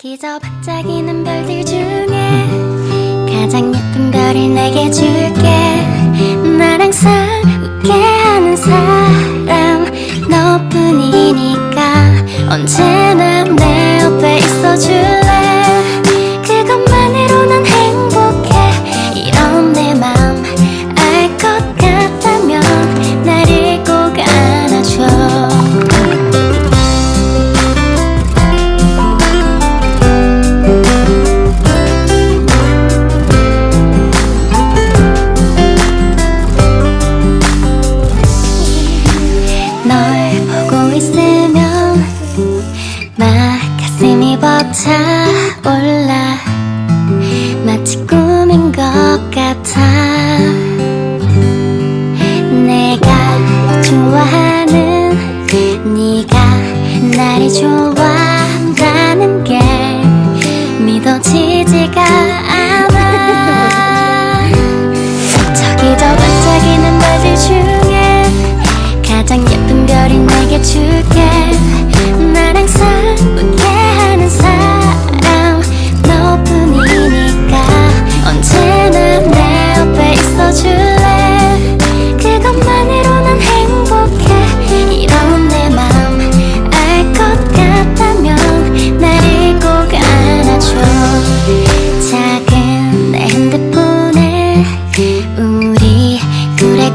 저기 저 반짝이는 별들 중에 가장 예쁜 별을 내게 줄게. 날 항상 막 가슴이 벅차올라 마치 꿈인 것 같아. 내가 좋아하는 네가 나를 좋아한다는 게 믿어지지가 않아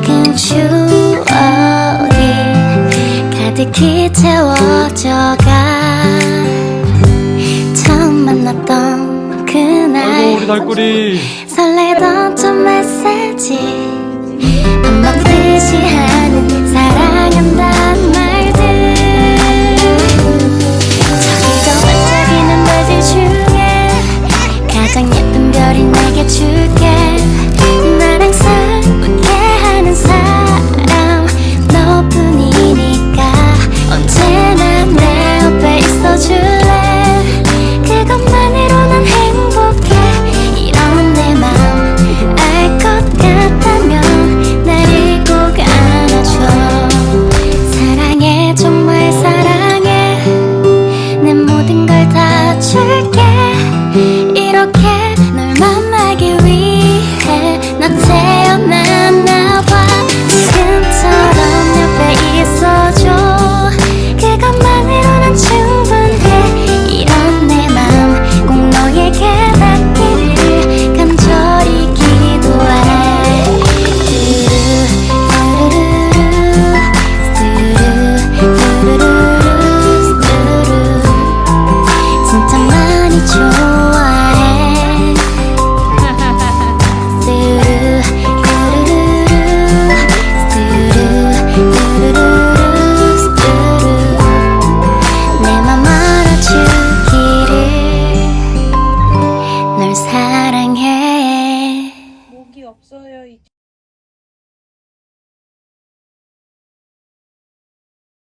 큰 추억이 가득히 채워져가. 처음 만났던 아이고 그날 우리 달꾸리. 설레던 첫 메시지